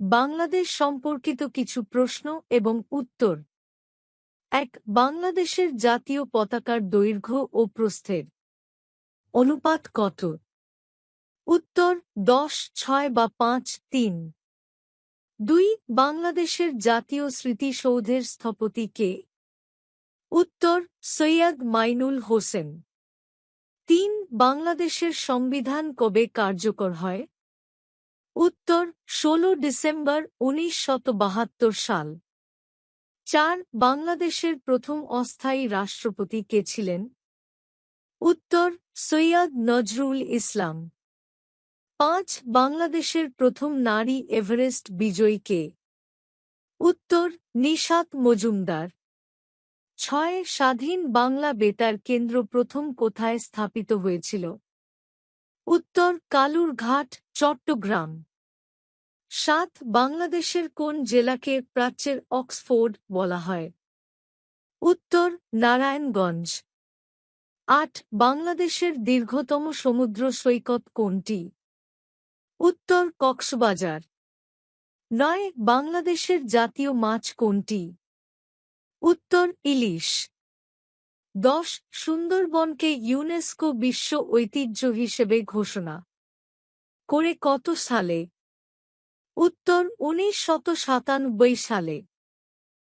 বাংলাদেশ সম্পর্কিত কিছু প্রশ্ন এবং উত্তর। এক, বাংলাদেশের জাতীয় পতাকার দৈর্ঘ্য ও প্রস্থের অনুপাত কত? উত্তর, দশ, ছয় বা পাঁচ, তিন। দুই, বাংলাদেশের জাতীয় স্মৃতিসৌধের স্থপতি কে? উত্তর, সৈয়দ মাইনুল হোসেন। তিন, বাংলাদেশের সংবিধান কবে কার্যকর হয়? উত্তর, ষোলো ডিসেম্বর উনিশ সাল। চার, বাংলাদেশের প্রথম অস্থায়ী রাষ্ট্রপতি কে ছিলেন? উত্তর, সৈয়দ নজরুল ইসলাম। পাঁচ, বাংলাদেশের প্রথম নারী এভারেস্ট বিজয়ী কে? উত্তর, নিশাত মজুমদার। ছয়, স্বাধীন বাংলা বেতার কেন্দ্র প্রথম কোথায় স্থাপিত হয়েছিল? উত্তর, কালুরঘাট চট্টগ্রাম। সাত বাংলাদেশের কোন জেলাকে প্রাচ্যের অক্সফোর্ড বলা হয়? উত্তর, নারায়ণগঞ্জ। আট বাংলাদেশের দীর্ঘতম সমুদ্র সৈকত কোনটি? উত্তর, কক্সবাজার। নয় বাংলাদেশের জাতীয় মাছ কোনটি? উত্তর, ইলিশ। দশ সুন্দরবনকে ইউনেস্কো বিশ্ব ঐতিহ্য হিসেবে ঘোষণা। করে কত সালে? উত্তর উনিশ শত সালে।